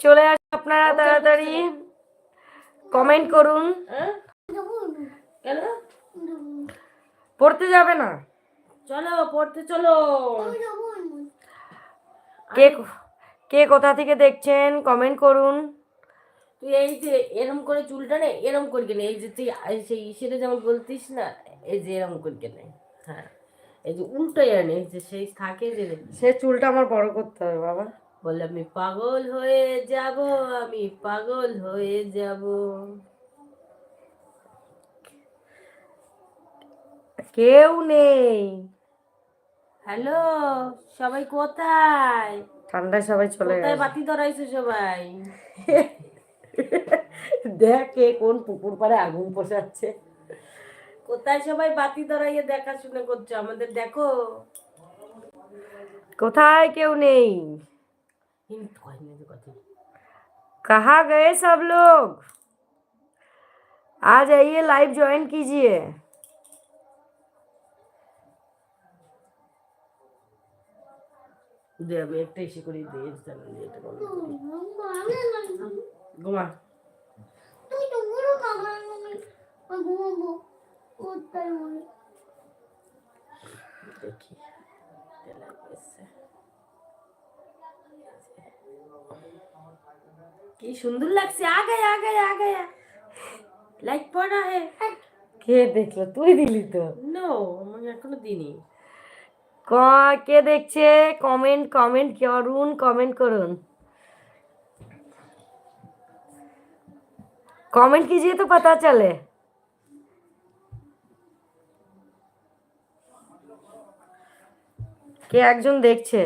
চলে আসুন আপনারা তাড়াতাড়ি। কমেন্ট করুন। পড়তে যাবে না। চলো পড়তে চলো। কে কে কোথা থেকে দেখছেন? কমেন্ট করুন। তুই এই যে এরম করে চুলটা নে এরম করে কেনে এই যে তুই সেই সেটা যেমন বলতিস না এই যে এরম করে কেনে হ্যাঁ এই যে উল্টো এনে যে সেই থাকে যে সে চুলটা আমার বড় করতে হবে বাবা। বলে আমি পাগল হয়ে যাব আমি পাগল হয়ে যাব। কেউ নেই। হ্যালো সবাই কোথায়? ঠান্ডায় সবাই চলে গেছে। বাতি ধরাইছো সবাই? দেখ কে কোন পুকুর পাড়ে আগুন পোষাচ্ছে কোথায় সবাই বাতি ধরাইয়ে দেখাশোনা করছো আমাদের দেখো কোথায় কেউ নেই হিন্দি কয় না যে কথা कहा गए सब लोग आ जाइए लाइव ज्वाइन कीजिए দে আমি একটা এসে করে দিয়ে জানি এটা বন্ধ করি। ঘুমা দেখি। কি সুন্দর লাগছে আ গয়া আ গয়া আ গয়া লাইট পড়া হে। কে দেখল? তুই দিলি তো। নো আমি এখনও দিইনি। ক- কে দেখছে? কমেন্ট কমেন্ট করুন কমেন্ট করুন। कमेंट कीजिए तो पता चले কে একজন দেখছে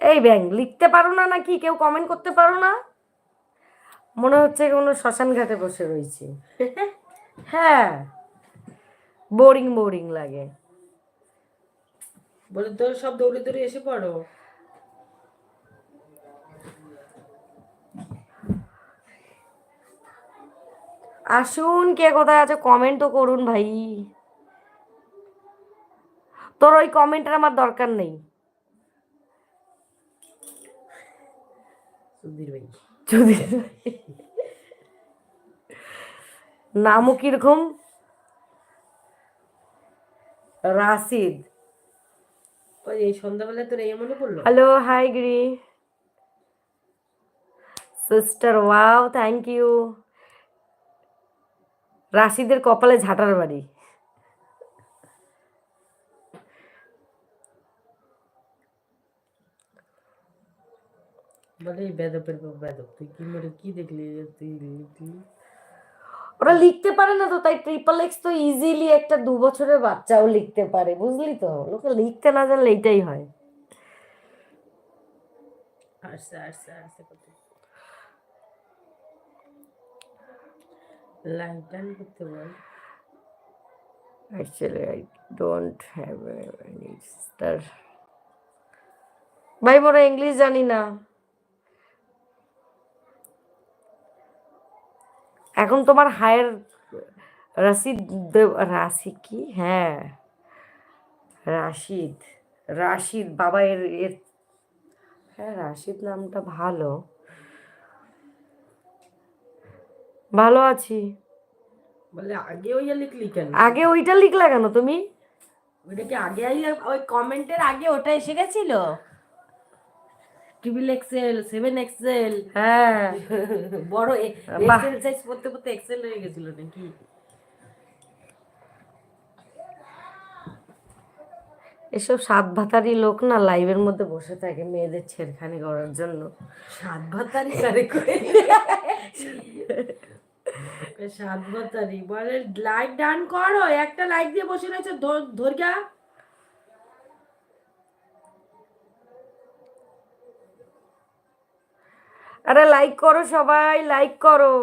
এই ব্যাং লিখতে পারো না নাকি কেউ কমেন্ট করতে পারো না মনে হচ্ছে কোনো শ্মশান ঘাটে বসে রয়েছি হ্যাঁ বোরিং বোরিং লাগে বলে তোর সব দৌড়ে দৌড়ে এসে পড়ো আসুন কে কোথায় আছে কমেন্ট তো করুন ভাই। তোর ওই কমেন্টের আমার দরকার নেই। ভাই। নামও কীরকম? রাশিদ। এই সন্ধ্যাবেলায় তোর এই মনে পড়ল? Hello hi Giri sister wow thank you রাশিদের কপালে ঝাঁটার বাড়ি। ওরা লিখতে পারে না তো তাই ট্রিপল এক্স তো ইজিলি একটা দু বছরের বাচ্চাও লিখতে পারে বুঝলি তো? লোকে লিখতে না জানলে এইটাই হয়। আসছে আসছে আসছে কত লাইট করতে বল Actually, I don't have any sister. ভাই মোরা ইংলিশ জানি না। এখন তোমার হায়ার রাশিদ রাশি কি? হ্যাঁ। রাশিদ। রাশিদ বাবা এর এর হ্যাঁ রাশিদ নামটা ভালো। ভালো আছি। বলে আগে ওই লিখলি কেন? আগে ওইটা লিখলা কেন তুমি? ওইটা কি আগে আইলে ওই কমেন্টের আগে ওটা এসে গেছিল? ট্রিপল এক্সেল সেভেন এক্সেল হ্যাঁ। বড়। এক্সেল সাইজ পড়তে পড়তে এক্সেল হয়ে গেছিল নাকি? এসব সাত ভাতারি লোক না লাইভের মধ্যে বসে থাকে মেয়েদের ছেড়খানি করার জন্য। সাত ভাতারি করে সাত ভাতারি বলে লাইক ডান করো। একটা লাইক দিয়ে বসে রয়েছে ধরিয়া আরে লাইক করো সবাই লাইক করো।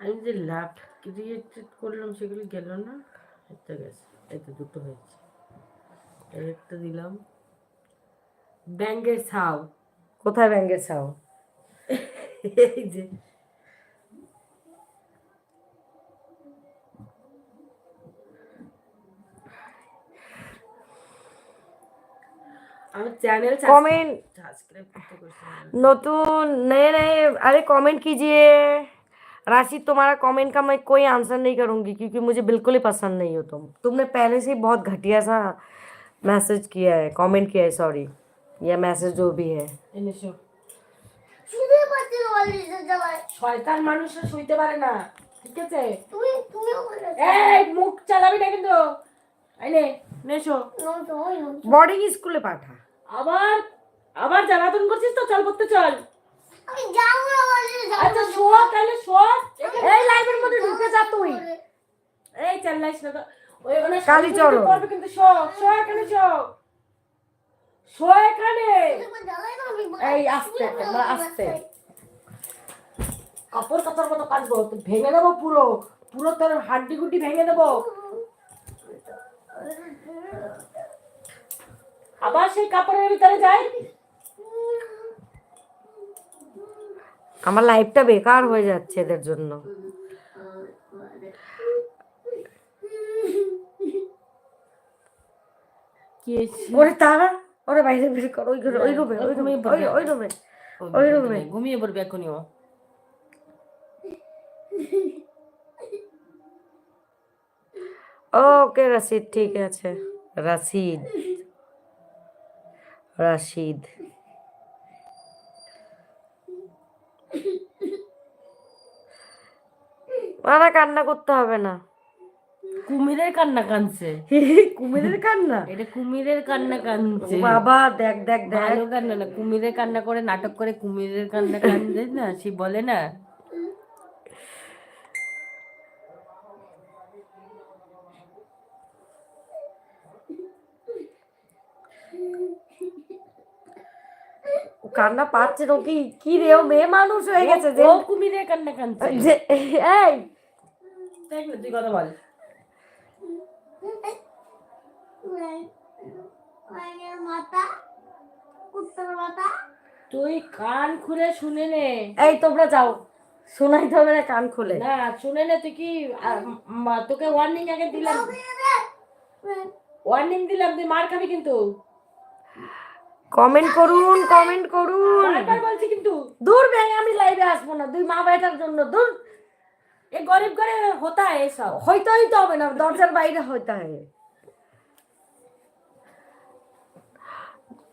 আমি যে লাভ ক্রিয়েট করলাম, সেগুলো গেল না? একটা গেছে এই তো দুটো হয়েছে। একটা দিলাম। ব্যাঙ্গের ছাও কোথায় ব্যাঙ্গের ছাও এই नतून नए नए अरे कमेंट कीजिए। राशि तुम्हारा कमेंट का मैं कोई आंसर नहीं करूँगी क्योंकि मुझे बिल्कुल ही पसंद नहीं हो तुम। तुमने पहले से बहुत घटिया सा मैसेज किया है कमेंट किया है सॉरी या मैसेज जो भी है। শয়তান মানুষ শুইতে পারে না ঠিক আছে? এই মুখ চালাবি না কিন্তু। আইলে নেশো বোর্ডিং স্কুলে পাঠা। আবার আবার জ্বালাতন করছিস তো? চল পড়তে চল। আচ্ছা শো তাহলে শো এই লাইভের মধ্যে ঢুকে যা তুই। এই চাল্লাইস না তো ওই কালি চলো কিন্তু শো শো এখানে শো শো এখানে এই আস্তে তোমরা আস্তে। কাপড় কাপড় মতো কাটবো তো ভেঙে দেবো পুরো। পুরো তোর হাড্ডি গুড্ডি ভেঙে দেবো। আবার সেই কাপড়ের ভিতরে যাই। আমার লাইফটা বেকার হয়ে যাচ্ছে এদের জন্য। কি? ওরে তারা ওরে বাইরে বের কর ওই ঘরে ওই রুমে ওই রুমে ওই রুমে ওই রুমে। ঘুমিয়ে পড়বে এখনই ও ওকে রশিদ ঠিক আছে। রশিদ। রশিদ। না কান্না করতে হবে না। কুমিরের কান্না কানছে কুমিরের কান্না? এটা কুমিরের কান্না কানছে বাবা দেখ দেখ দেখ। ভালো কান্না না কুমিরের কান্না করে নাটক করে কুমিরের কান্না কান্দে না সে বলে না? কান্না পাচ্ছে ও কি? কি রে ও মেয়ে মানুষ হয়ে গেছে যে ও কুমিরের কান্না কানছে এই দেখ তুই কথা বল। মাথা উত্তর মাথা। তুই কান খুলে শুনে নে। এই তোমরা যাও। শোনাইতে হবে না কান খুলে। না শুনে নে তুই কি তোকে ওয়ার্নিং আগে দিলাম। ওয়ার্নিং দিলাম তুই মার খাবি কিন্তু। কমেন্ট করুন কমেন্ট করুন। বলছি কিন্তু দূর ভাই আমি লাইভে আসব না। দুই মা বেটার জন্য দূর। এ গরিব ঘরে হতা হয় এসব। হইতে হইতে হবে না দরজার বাইরে হইতে হয়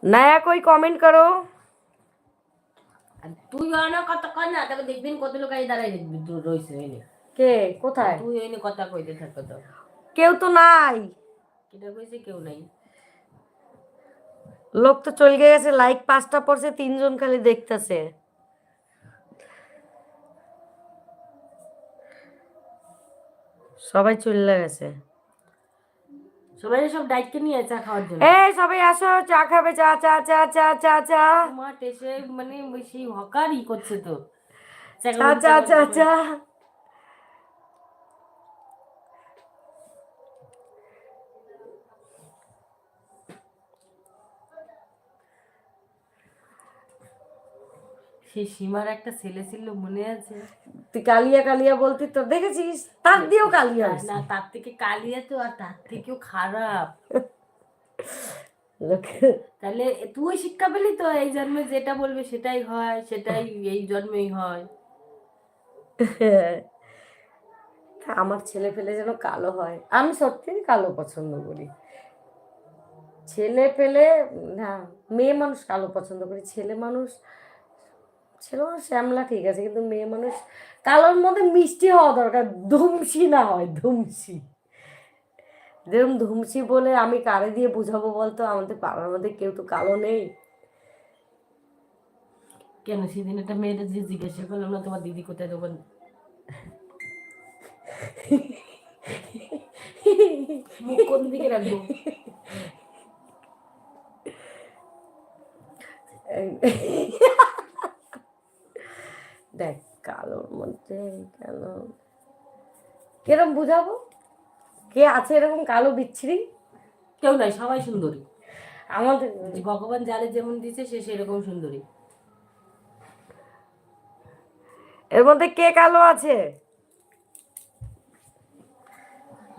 नया कोई कमेंट करो আর তুই অনেক কথা কর না তবে দেখবেন কত লোক এই দাঁড়াই দেখবি দূর রইছে এনে কে কোথায় তুই এনে কথা কইতে থাকো তো কেউ তো নাই কিটা কইছে কেউ নাই লোক তো চলে গেছে লাইক পাঁচটা পড়ছে তিনজন খালি দেখতেছে সবাই চলে গেছে সবাই সব ডাইটকে নিয়ে চা খাওয়ার জন্য। এই সবাই আসো চা খাবে চা চা চা চা চা চা। তোমার টেসে মানে সেই হকারই করছে তো। চা চা চা চা। সেই সীমার একটা ছেলে ছিল মনে আছে? তুই কালিয়া কালিয়া বলতি তো দেখেছিস? তার দিয়েও কালিয়া না, তার থেকে কালিয়া তো আর তার থেকেও খারাপ। তাহলে তুই শিক্ষা পেলি তো এই জন্মে যেটা বলবে সেটাই হয় সেটাই এই জন্মেই হয়। আমার ছেলে ফেলে যেন কালো হয়। আমি সত্যি কালো পছন্দ করি। ছেলে পেলে না মেয়ে মানুষ কালো পছন্দ করি। ছেলে মানুষ ছেলে শ্যামলা ঠিক আছে কিন্তু মেয়ে মানুষ কালোর মধ্যে মিষ্টি হওয়া দরকার ধুমসি না হয় ধুমসি। যেরকম ধুমসি বলে আমি কারে দিয়ে বুঝাবো বলতো? আমাদের পাড়ার মধ্যে কেউ তো কালো নেই। কেন সেদিন একটা মেয়েটা যে জিজ্ঞাসা করলাম না তোমার দিদি কোথায় মুখ কোন দিকে রাখব? দেখ কালোর মধ্যে কেন কিরম বুঝাবো কে আছে এরকম কালো বিচ্ছিরি কেউ নাই সবাই সুন্দরী আমাদের ভগবান যারে যেমন দিছে সে সেরকম সুন্দরী এর মধ্যে কে কালো আছে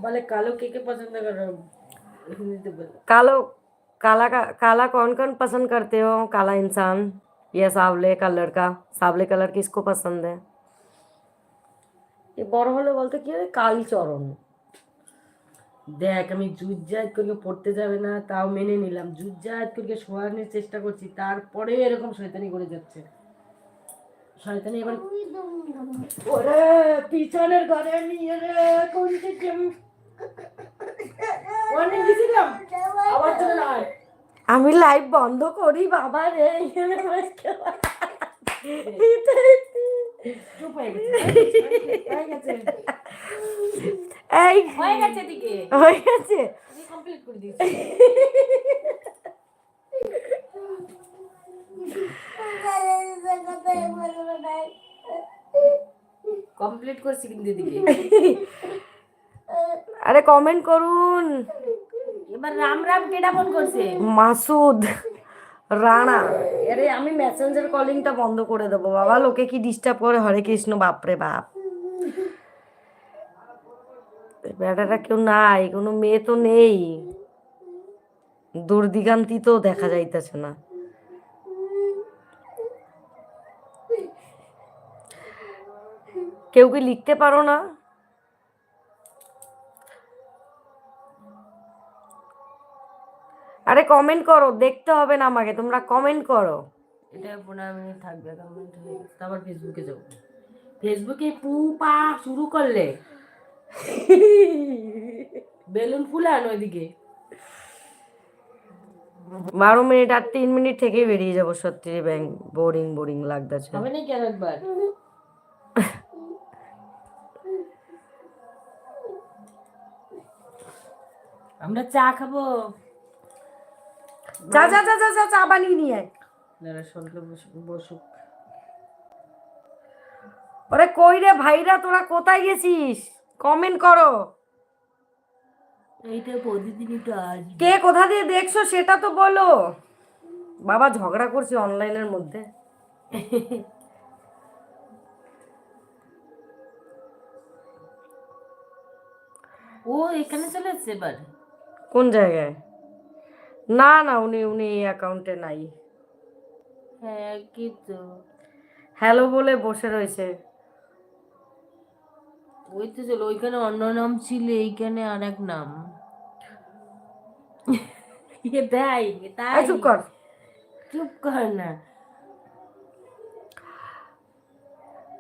বলে কালো কে কে পছন্দ করো হিন্দিতে বলো कालो काला का काला कौन कौन पसंद करते हो काला इंसान या सावले का लड़का सावले कलर किसको पसंद है এ বড় হলে বলতে কি হবে কালচরণ দেখ আমি জুজ্জাত করে পড়তে যাবে না তাও মেনে নিলাম জুজ্জাত করে শোয়ানোর চেষ্টা করছি তারপরে এরকম শয়তানি করে যাচ্ছে শয়তানি এবার তুই দম ওরে পিছনের ঘরে নিয়ে রে কোন থেকে আমি অনেক গেছিলাম আবার চলে নয় আমি লাইভ বন্ধ করি বাবা রে হয়ে গেছে হয়ে এই হয়ে গেছে হয়ে কমপ্লিট করে দিয়েছি। কমপ্লিট করছি কিন্তু আরে কমেন্ট করুন। এবার রাম রাম কেডা ফোন করছে? মাসুদ রানা। আরে আমি মেসেঞ্জার কলিংটা বন্ধ করে দেবো বাবা। লোকে কি ডিস্টার্ব করে? হরে কৃষ্ণ বাপরে বাপ। বেটাটা কেউ নাই কোনো মেয়ে তো নেই। দূরদিগান্তি তো দেখা যাইতেছে না। কেউ কি লিখতে পারো না? আরে কমেন্ট করো দেখতে হবে না আমাকে তোমরা কমেন্ট করো। এটা পনেরো মিনিট থাকবে হয়ে তারপর ফেসবুকে যাব। ফেসবুকে পু পা শুরু করলে। বেলুন ফুলান ওইদিকে। বারো মিনিট আর তিন মিনিট থেকেই বেরিয়ে যাব সত্যি ব্যাং বোরিং বোরিং লাগতেছে। হবে নাকি আর একবার? আমরা চা খাব। যা যা যা যা যা চা বানিয়ে নিয়ে আয়। বসুক। ওরে কই রে ভাইরা তোরা কোথায় গেছিস? কমেন্ট করো। এইটা প্রতিদিনই তো আজ কে কোথা দিয়ে দেখছ সেটা তো বলো। বাবা ঝগড়া করছি অনলাইনের মধ্যে। ও এখানে চলে এসছে এবার? কোন জায়গায়? না না উনি উনি এই অ্যাকাউন্টে নাই। হ্যাঁ কি তো। হ্যালো বলে বসে রয়েছে। ওই তো চলো ওইখানে অন্য নাম ছিল এইখানে আর এক নাম তাই তাই চুপ কর। চুপ কর না।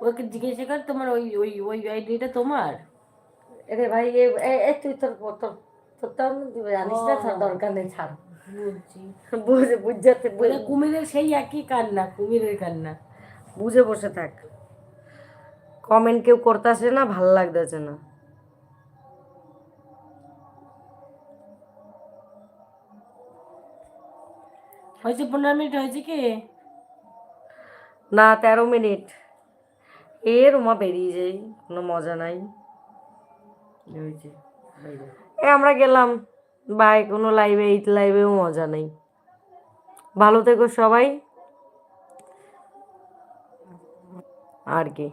ওকে জিজ্ঞাসা কর তোমার ওই ওই ওই আইডিটা তোমার? এরে ভাই এ তুই তোর তোর তোর জানিস না দরকার নেই ছাড়। বুঝে বুঝাতে কুমিরের সেই একই কান্না কুমিরের কান্না। বুঝে বসে থাক। কমেন্ট কেউ করতেছে না ভালো লাগতেছে না। হয়েছে পনেরো মিনিট হয়েছে কি? না তেরো মিনিট। এর রুমা বেরিয়ে যাই কোনো মজা নাই। হয়েছে এ আমরা গেলাম। বাই কোনো লাইভে এই লাইভেও মজা নেই। ভালো থেকো সবাই। আর কি।